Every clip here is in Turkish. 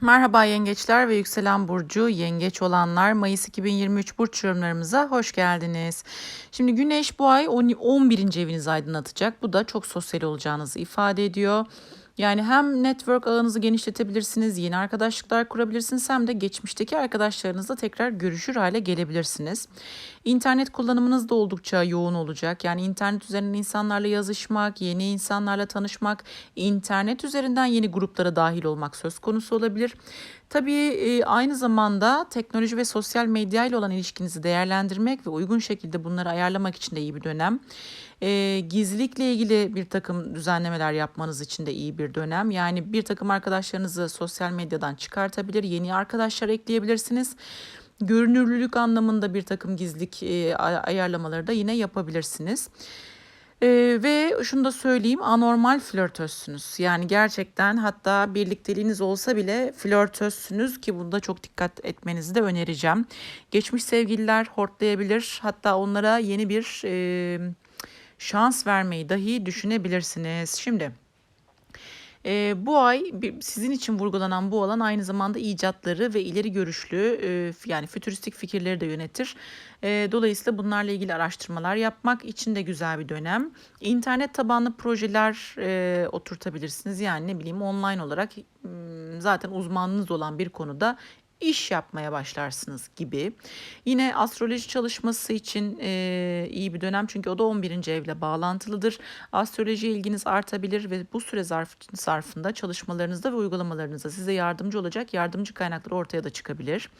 Merhaba yengeçler ve yükselen burcu yengeç olanlar Mayıs 2023 burç yorumlarımıza hoş geldiniz. Şimdi güneş bu ay 10 11. evinizi aydınlatacak. Bu da çok sosyal olacağınızı ifade ediyor. Yani hem network ağınızı genişletebilirsiniz, yeni arkadaşlıklar kurabilirsiniz hem de geçmişteki arkadaşlarınızla tekrar görüşür hale gelebilirsiniz. İnternet kullanımınız da oldukça yoğun olacak. Yani internet üzerinden insanlarla yazışmak, yeni insanlarla tanışmak, internet üzerinden yeni gruplara dahil olmak söz konusu olabilir. Tabii e, aynı zamanda teknoloji ve sosyal medya ile olan ilişkinizi değerlendirmek ve uygun şekilde bunları ayarlamak için de iyi bir dönem. E, gizlilikle ilgili bir takım düzenlemeler yapmanız için de iyi bir dönem. Yani bir takım arkadaşlarınızı sosyal medyadan çıkartabilir, yeni arkadaşlar ekleyebilirsiniz. Görünürlülük anlamında bir takım gizlilik e, ayarlamaları da yine yapabilirsiniz. Ee, ve şunu da söyleyeyim anormal flörtözsünüz. Yani gerçekten hatta birlikteliğiniz olsa bile flörtözsünüz ki bunda çok dikkat etmenizi de önereceğim. Geçmiş sevgililer hortlayabilir hatta onlara yeni bir e, şans vermeyi dahi düşünebilirsiniz. Şimdi e, bu ay sizin için vurgulanan bu alan aynı zamanda icatları ve ileri görüşlü e, yani fütüristik fikirleri de yönetir. E, dolayısıyla bunlarla ilgili araştırmalar yapmak için de güzel bir dönem. İnternet tabanlı projeler e, oturtabilirsiniz. Yani ne bileyim online olarak zaten uzmanınız olan bir konuda iş yapmaya başlarsınız gibi. Yine astroloji çalışması için e, iyi bir dönem çünkü o da 11. evle bağlantılıdır. Astroloji ilginiz artabilir ve bu süre zarf, zarfında çalışmalarınızda ve uygulamalarınızda size yardımcı olacak yardımcı kaynaklar ortaya da çıkabilir.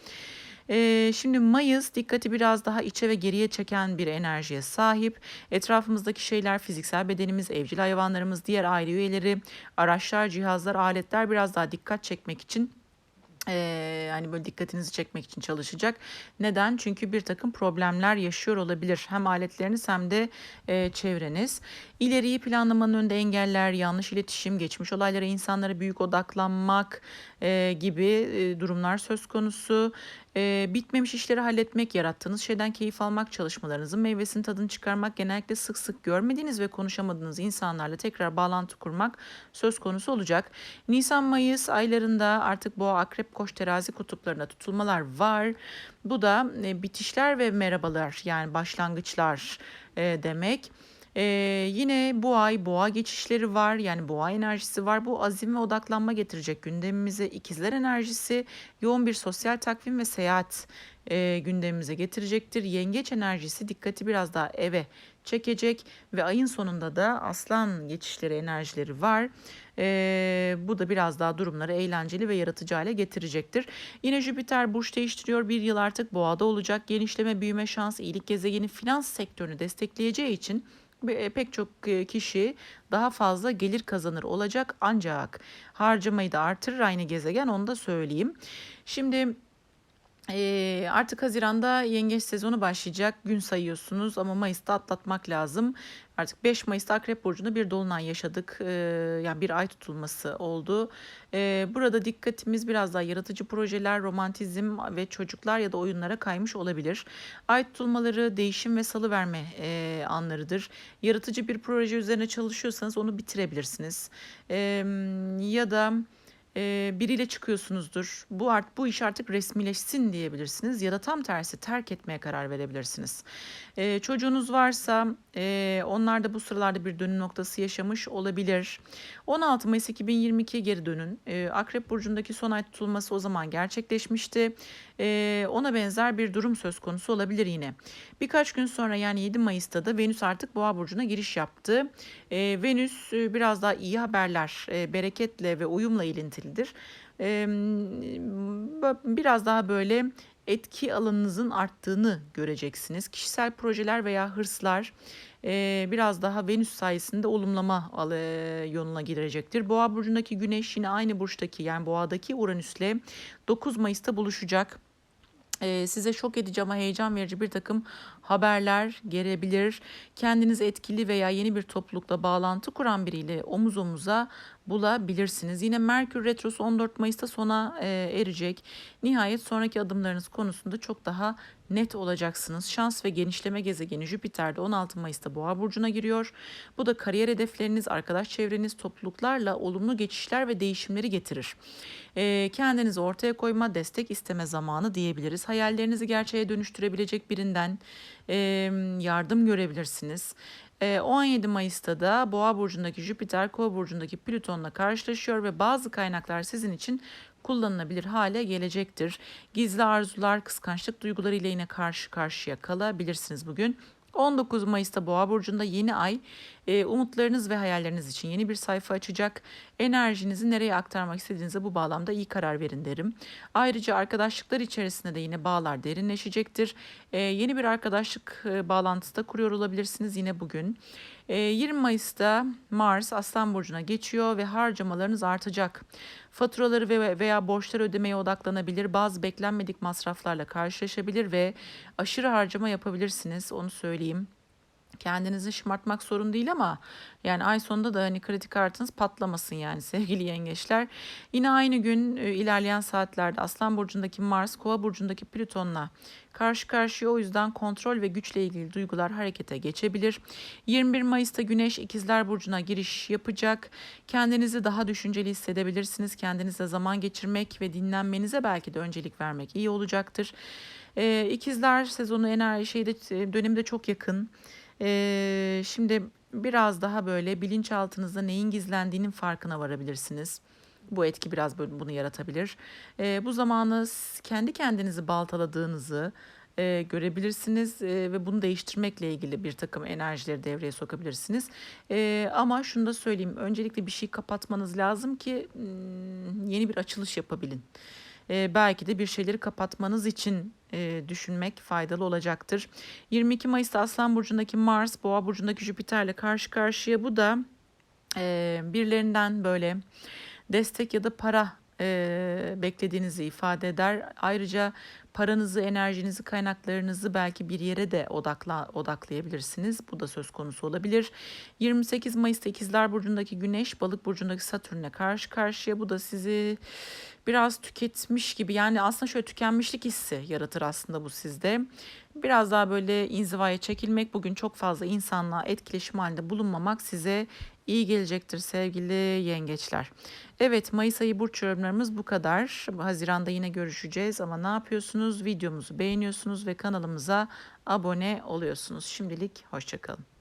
Ee, şimdi Mayıs dikkati biraz daha içe ve geriye çeken bir enerjiye sahip. Etrafımızdaki şeyler fiziksel bedenimiz, evcil hayvanlarımız, diğer aile üyeleri, araçlar, cihazlar, aletler biraz daha dikkat çekmek için ee, hani böyle dikkatinizi çekmek için çalışacak. Neden? Çünkü bir takım problemler yaşıyor olabilir. Hem aletleriniz hem de e, çevreniz. İleriyi planlamanın önünde engeller, yanlış iletişim, geçmiş olaylara insanlara büyük odaklanmak e, gibi e, durumlar söz konusu. E, bitmemiş işleri halletmek, yarattığınız şeyden keyif almak, çalışmalarınızın meyvesinin tadını çıkarmak, genellikle sık sık görmediğiniz ve konuşamadığınız insanlarla tekrar bağlantı kurmak söz konusu olacak. Nisan-Mayıs aylarında artık boğa, akrep, koç, terazi kutuplarına tutulmalar var. Bu da e, bitişler ve merhabalar yani başlangıçlar e, demek. Ee, yine bu ay boğa geçişleri var yani boğa enerjisi var. Bu azim ve odaklanma getirecek gündemimize. ikizler enerjisi yoğun bir sosyal takvim ve seyahat e, gündemimize getirecektir. Yengeç enerjisi dikkati biraz daha eve çekecek ve ayın sonunda da aslan geçişleri enerjileri var. E, bu da biraz daha durumları eğlenceli ve yaratıcı hale getirecektir. Yine Jüpiter burç değiştiriyor. Bir yıl artık boğada olacak. Genişleme, büyüme, şans, iyilik gezegeni finans sektörünü destekleyeceği için pek çok e, kişi daha fazla gelir kazanır olacak ancak harcamayı da artırır aynı gezegen onu da söyleyeyim. Şimdi e, artık Haziran'da yengeç sezonu başlayacak. Gün sayıyorsunuz ama Mayıs'ta atlatmak lazım. Artık 5 Mayıs'ta Akrep Burcu'nda bir dolunay yaşadık. Ee, yani bir ay tutulması oldu. Ee, burada dikkatimiz biraz daha yaratıcı projeler, romantizm ve çocuklar ya da oyunlara kaymış olabilir. Ay tutulmaları değişim ve salı verme e, anlarıdır. Yaratıcı bir proje üzerine çalışıyorsanız onu bitirebilirsiniz. Ee, ya da e, biriyle çıkıyorsunuzdur. Bu art bu iş artık resmileşsin diyebilirsiniz ya da tam tersi terk etmeye karar verebilirsiniz. E, çocuğunuz varsa e, onlar da bu sıralarda bir dönüm noktası yaşamış olabilir. 16 Mayıs 2022 geri dönün. E, Akrep burcundaki son ay tutulması o zaman gerçekleşmişti. E, ona benzer bir durum söz konusu olabilir yine. Birkaç gün sonra yani 7 Mayıs'ta da Venüs artık Boğa burcuna giriş yaptı. E, Venüs e, biraz daha iyi haberler, e, bereketle ve uyumla ilintilidir. E, biraz daha böyle etki alanınızın arttığını göreceksiniz. Kişisel projeler veya hırslar biraz daha Venüs sayesinde olumlama yoluna girecektir. Boğa burcundaki Güneş yine aynı burçtaki yani Boğa'daki Uranüs'le 9 Mayıs'ta buluşacak. Size şok edici ama heyecan verici bir takım haberler gelebilir. Kendiniz etkili veya yeni bir toplulukla bağlantı kuran biriyle omuz omuza bulabilirsiniz. Yine Merkür Retrosu 14 Mayıs'ta sona e, erecek. Nihayet sonraki adımlarınız konusunda çok daha net olacaksınız. Şans ve genişleme gezegeni Jüpiter de 16 Mayıs'ta Boğa burcuna giriyor. Bu da kariyer hedefleriniz, arkadaş çevreniz, topluluklarla olumlu geçişler ve değişimleri getirir. E, kendinizi ortaya koyma, destek isteme zamanı diyebiliriz. Hayallerinizi gerçeğe dönüştürebilecek birinden e, yardım görebilirsiniz. E, 17 Mayıs'ta da Boğa burcundaki Jüpiter, Kova burcundaki Plüton'la karşılaşıyor ve bazı kaynaklar sizin için kullanılabilir hale gelecektir. Gizli arzular, kıskançlık duyguları ile yine karşı karşıya kalabilirsiniz bugün. 19 Mayıs'ta Boğa burcunda yeni ay e, umutlarınız ve hayalleriniz için yeni bir sayfa açacak. Enerjinizi nereye aktarmak istediğinize bu bağlamda iyi karar verin derim. Ayrıca arkadaşlıklar içerisinde de yine bağlar derinleşecektir. E, yeni bir arkadaşlık e, bağlantısı da kuruyor olabilirsiniz yine bugün. E, 20 Mayıs'ta Mars Aslan burcuna geçiyor ve harcamalarınız artacak. Faturaları ve veya borçları ödemeye odaklanabilir. Bazı beklenmedik masraflarla karşılaşabilir ve aşırı harcama yapabilirsiniz. Onu söyleyeyim Problem kendinizi şımartmak sorun değil ama yani ay sonunda da hani kredi kartınız patlamasın yani sevgili yengeçler. Yine aynı gün e, ilerleyen saatlerde Aslan burcundaki Mars, Kova burcundaki Plüton'la karşı karşıya o yüzden kontrol ve güçle ilgili duygular harekete geçebilir. 21 Mayıs'ta Güneş İkizler burcuna giriş yapacak. Kendinizi daha düşünceli hissedebilirsiniz. Kendinizle zaman geçirmek ve dinlenmenize belki de öncelik vermek iyi olacaktır. Ee, İkizler sezonu enerji şeyde e, dönemde çok yakın. Ee, şimdi biraz daha böyle bilinçaltınızda neyin gizlendiğinin farkına varabilirsiniz. Bu etki biraz bunu yaratabilir. Ee, bu zamanı kendi kendinizi baltaladığınızı e, görebilirsiniz e, ve bunu değiştirmekle ilgili bir takım enerjileri devreye sokabilirsiniz. E, ama şunu da söyleyeyim. Öncelikle bir şey kapatmanız lazım ki hmm, yeni bir açılış yapabilin. E, belki de bir şeyleri kapatmanız için e, düşünmek faydalı olacaktır. 22 Mayıs'ta Aslan Burcu'ndaki Mars, Boğa Burcu'ndaki Jüpiter'le karşı karşıya. Bu da e, birilerinden böyle destek ya da para e, beklediğinizi ifade eder. Ayrıca paranızı, enerjinizi, kaynaklarınızı belki bir yere de odakla, odaklayabilirsiniz. Bu da söz konusu olabilir. 28 Mayıs'ta İkizler Burcu'ndaki Güneş, Balık Burcu'ndaki Satürn'le karşı karşıya. Bu da sizi biraz tüketmiş gibi yani aslında şöyle tükenmişlik hissi yaratır aslında bu sizde. Biraz daha böyle inzivaya çekilmek, bugün çok fazla insanla etkileşim halinde bulunmamak size iyi gelecektir sevgili yengeçler. Evet Mayıs ayı burç yorumlarımız bu kadar. Haziranda yine görüşeceğiz ama ne yapıyorsunuz? Videomuzu beğeniyorsunuz ve kanalımıza abone oluyorsunuz. Şimdilik hoşçakalın.